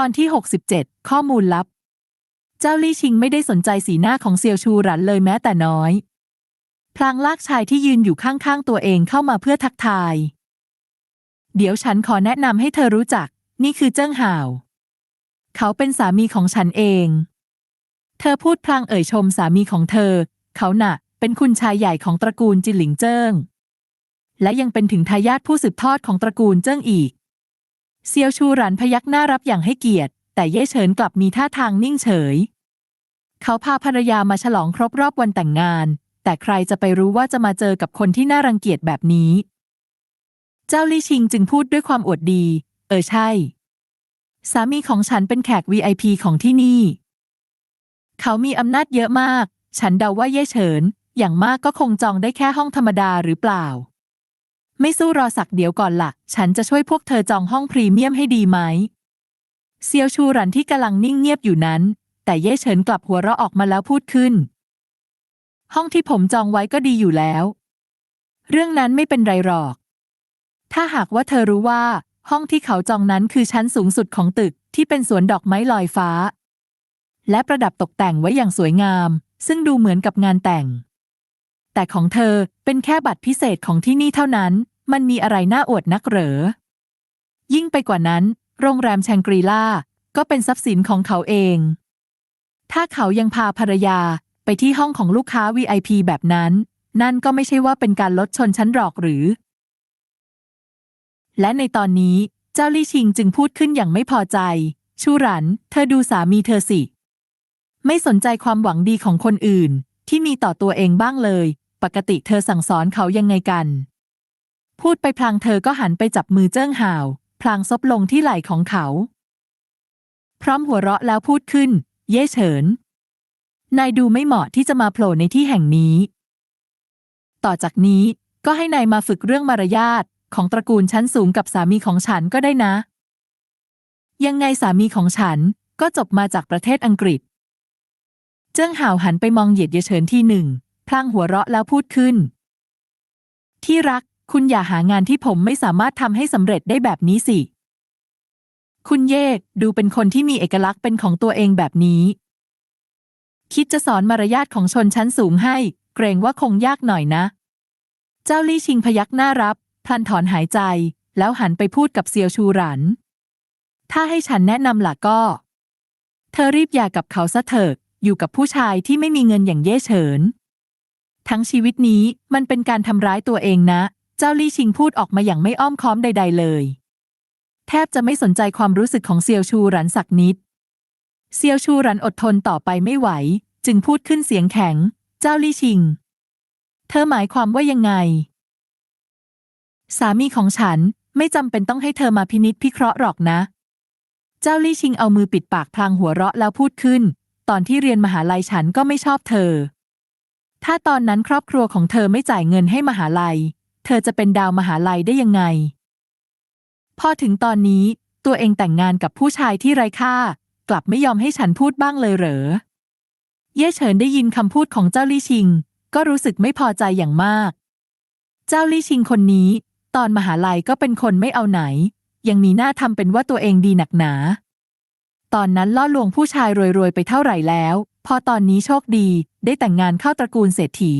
ตอนที่ 67 ข้อมูลลับ เจ้าลี่ชิงไม่ได้สนใจสีหน้าของเซียวชูหรันเลยแม้แต่น้อย พลางลากชายที่ยืนอยู่ข้างๆตัวเองเข้ามาเพื่อทักทาย เดี๋ยวฉันขอแนะนำให้เธอรู้จัก นี่คือเจิ้งห่าว เขาเป็นสามีของฉันเอง เธอพูดพลางเอ่ยชมสามีของเธอ เขาหน่ะ เป็นคุณชายใหญ่ของตระกูลจินหลิงเจิ้งและยังเป็นถึงทายาทผู้สืบทอดของตระกูลเจิ้งอีก เซียวชูหรันพยักหน้ารับอย่างให้เกียรติ แต่เย่เฉินกลับมีท่าทางนิ่งเฉย เขาพาภรรยามาฉลองครบรอบวันแต่งงาน แต่ใครจะไปรู้ว่าจะมาเจอกับคนที่น่ารังเกียจแบบนี้ เจ้าลี่ชิงจึงพูดด้วยความอวดดี เออใช่ สามีของฉันเป็นแขก VIP ของที่นี่ เขามีอำนาจเยอะมาก ฉันเดาว่าเย่เฉิน อย่างมากก็คงจองได้แค่ห้องธรรมดาหรือเปล่า ไม่สู้รอสักเดี๋ยวก่อนละ่ะ ฉันจะช่วยพวกเธอจองห้องพรีเมียมให้ดีไหมเซียวชูรันที่กำลังนิ่งเงียบอยู่นั้น แต่เย่เฉินกลับหัวเราะออกมาแล้วพูดขึ้น ห้องที่ผมจองไว้ก็ดีอยู่แล้ว เรื่องนั้นไม่เป็นไรหรอก ถ้าหากว่าเธอรู้ว่า ห้องที่เขาจองนั้นคือชั้นสูงสุดของตึกที่เป็นสวนดอกไม้ลอยฟ้า และประดับตกแต่งไว้อย่างสวยงาม ซึ่งดูเหมือนกับงานแต่ง แต่ของเธอเป็นแค่บัตรพิเศษของที่นี่เท่านั้น มันมีอะไรน่าอวดนักเหรอ ยิ่งไปกว่านั้น โรงแรมแชงกรีล่าก็เป็นทรัพย์สินของเขาเอง ถ้าเขายังพาภรรยาไปที่ห้องของลูกค้า VIP แบบนั้น นั่นก็ไม่ใช่ว่าเป็นการลดชนชั้นหรอกหรือ และในตอนนี้เจ้าลี่ชิงจึงพูดขึ้นอย่างไม่พอใจ ชูรัน เธอดูสามีเธอสิ ไม่สนใจความหวังดีของคนอื่นที่มีต่อตัวเองบ้างเลย ปกติเธอสั่งสอนเขายังไงกัน พูดไปพลางเธอก็หันไปจับมือเจิ้งห่าว พลางซบลงที่ไหล่ของเขา พร้อมหัวเราะแล้วพูดขึ้น เย่เฉิน นายดูไม่เหมาะที่จะมาโผล่ในที่แห่งนี้ ต่อจากนี้ก็ให้นายมาฝึกเรื่องมารยาทของตระกูลชั้นสูงกับสามีของฉันก็ได้นะ ยังไงสามีของฉันก็จบมาจากประเทศอังกฤษ เจิ้งห่าวหันไปมองเหยียดเยเฉินที่หนึ่ง พลางหัวเราะแล้วพูดขึ้น ที่รัก คุณอย่าหางานที่ผมไม่สามารถทำให้สำเร็จได้แบบนี้สิ คุณเย่ดูเป็นคนที่มีเอกลักษณ์เป็นของตัวเองแบบนี้ คิดจะสอนมารยาทของชนชั้นสูงให้ เกรงว่าคงยากหน่อยนะ เจ้าลี่ชิงพยักหน้ารับพลันถอนหายใจ แล้วหันไปพูดกับเซียวชูหรัน ถ้าให้ฉันแนะนำล่ะก็ เธอรีบหย่ากับเขาซะเถิดอยู่กับผู้ชายที่ไม่มีเงินอย่างเย่เฉิน ทั้งชีวิตนี้มันเป็นการทำร้ายตัวเองนะ เจ้าลี่ชิงพูดออกมาอย่างไม่อ้อมค้อมใด ๆ เลย แทบจะไม่สนใจความรู้สึกของเซียวชูหรันสักนิด เซียวชูหรันอดทนต่อไปไม่ไหว จึงพูดขึ้นเสียงแข็ง เจ้าลี่ชิง เธอหมายความว่ายังไง สามีของฉันไม่จำเป็นต้องให้เธอมาพินิจพิเคราะห์หรอกนะ เจ้าลี่ชิงเอามือปิดปากพลางหัวเราะแล้วพูดขึ้น ตอนที่เรียนมหาลัยฉันก็ไม่ชอบเธอ ถ้าตอนนั้นครอบครัวของเธอไม่จ่ายเงินให้มหาลัย เธอจะเป็นดาวมหาลัยได้ยังไง พอถึงตอนนี้ตัวเองแต่งงานกับผู้ชายที่ไร้ค่า กลับไม่ยอมให้ฉันพูดบ้างเลยเหรอ เย่เฉินได้ยินคำพูดของเจ้าลี่ชิง ก็รู้สึกไม่พอใจอย่างมาก เจ้าลี่ชิงคนนี้ ตอนมหาลัยก็เป็นคนไม่เอาไหน ยังมีหน้าทำเป็นว่าตัวเองดีหนักหนา ตอนนั้นล่อลวงผู้ชายรวยๆไปเท่าไหร่แล้ว พอตอนนี้โชคดีได้แต่งงานเข้าตระกูลเศรษฐี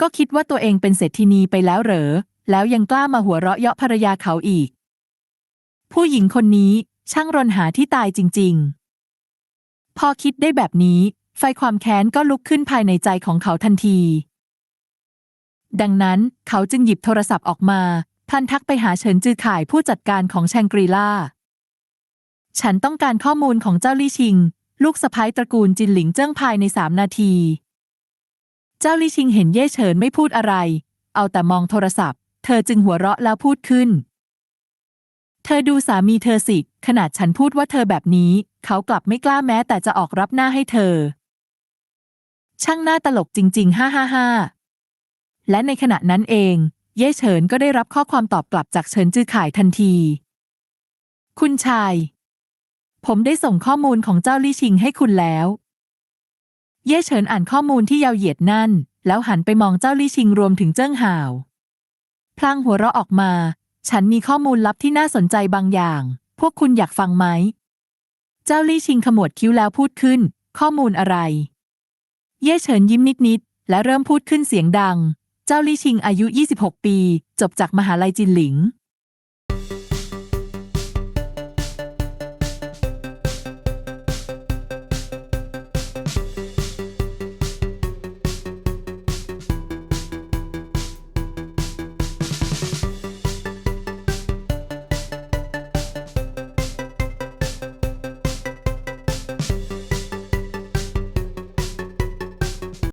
ก็คิดว่าตัวเองเป็นเศรษฐินีไปแล้วเหรอ แล้วยังกล้ามาหัวเราะเยาะภรรยาเขาอีก ผู้หญิงคนนี้ช่างรนหาที่ตายจริง ๆ พอคิดได้แบบนี้ ไฟความแค้นก็ลุกขึ้นภายในใจของเขาทันที ดังนั้นเขาจึงหยิบโทรศัพท์ออกมาพันทักไปหาเฉินจือข่ายผู้จัดการของแชงกรีล่า ฉันต้องการข้อมูลของเจ้าลี่ชิง ลูกสะพ้ายตระกูลจินหลิงเจิ้งภายในสามนาที เจ้าลี่ชิงเห็นเย่เฉินไม่พูดอะไร เอาแต่มองโทรศัพท์ เธอจึงหัวเราะแล้วพูดขึ้น เธอดูสามีเธอสิ ขนาดฉันพูดว่าเธอแบบนี้ เขากลับไม่กล้าแม้แต่จะออกรับหน้าให้เธอ ช่างหน้าตลกจริงๆ ฮ่าฮ่าฮ่าและในขณะนั้นเอง เย่เฉินก็ได้รับข้อความตอบกลับจากเฉินจือข่ายทันที คุณชาย ผมได้ส่งข้อมูลของเจ้าลี่ชิงให้คุณแล้ว เย่เฉินอ่านข้อมูลที่ยาวเหยียดนั่น แล้วหันไปมองเจ้าลี่ชิงรวมถึงเจิ้งห่าว พลางหัวเราะออกมา ฉันมีข้อมูลลับที่น่าสนใจบางอย่าง พวกคุณอยากฟังไหม เจ้าลี่ชิงขมวดคิ้วแล้วพูดขึ้น ข้อมูลอะไร เย่เฉินยิ้มนิดๆ และเริ่มพูดขึ้นเสียงดัง เจ้าลี่ชิงอายุ 26 ปี จบจากมหาลัยจินหลิง